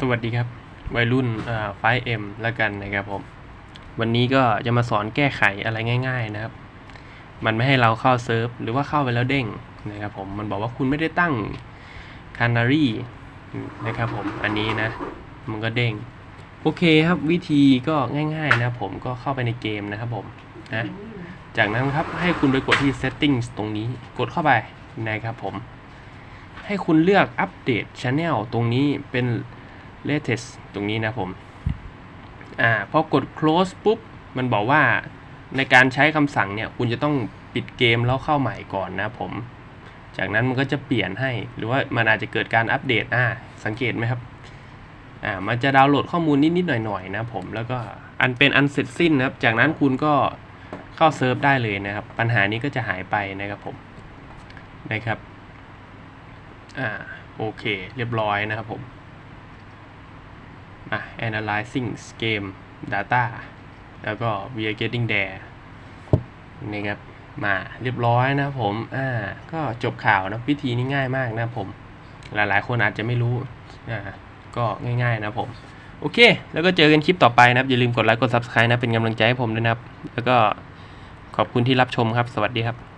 สวัสดีครับวัยรุ่นไฟเอ็มแล้วกันนะครับผม วันนี้ก็จะมาสอนแก้ไขอะไรง่าย ๆนะครับ มันไม่ให้เราเข้าเซิร์ฟหรือว่าเข้าไปแล้วเด้งนะครับผมมันบอกว่าคุณไม่ได้ตั้ง Canary นะครับผมอันนี้นะ มันก็เด้ง โอเคครับวิธีก็ง่าย ๆ นะครับผมก็เข้าไปในเกมนะครับผมนะจากนั้นครับให้คุณไปกดที่ settings ตรงนี้กดเข้าไปนะครับผม ให้คุณเลือกอัปเดต Channel ตรงนี้เป็น latest ตรงนี้นะผมอ่าพอกด close ปุ๊บ มันบอกว่าในการใช้คำสั่งเนี่ย คุณจะต้องปิดเกมแล้วเข้าใหม่ก่อนนะผม จากนั้นมันก็จะเปลี่ยนให้ หรือว่ามันอาจจะเกิดการอัปเดตอ่าสังเกตไหมครับอ่ามันจะดาวน์โหลดข้อมูลนิดๆหน่อยๆนะผม แล้วก็อันเป็นอันเสร็จสิ้นนะครับ จากนั้นคุณก็เข้าเซิร์ฟได้เลยนะครับ ปัญหานี้ก็จะหายไปนะครับผมนะครับอ่าโอเค เรียบร้อยนะครับผม อะ analyzing game data แล้วก็ we are getting there นี่ครับมาเรียบร้อยนะผมอ่าก็จบข่าวนะวิธีนี้ง่ายมากนะผม หลายๆ คนอาจจะไม่รู้อ่าก็ง่ายๆนะผม โอเค แล้วก็เจอกันคลิปต่อไปนะครับ อย่าลืมกดไลค์กด subscribe นะ เป็นกำลังใจให้ผมด้วยนะครับ แล้วก็ขอบคุณที่รับชมครับ สวัสดีครับ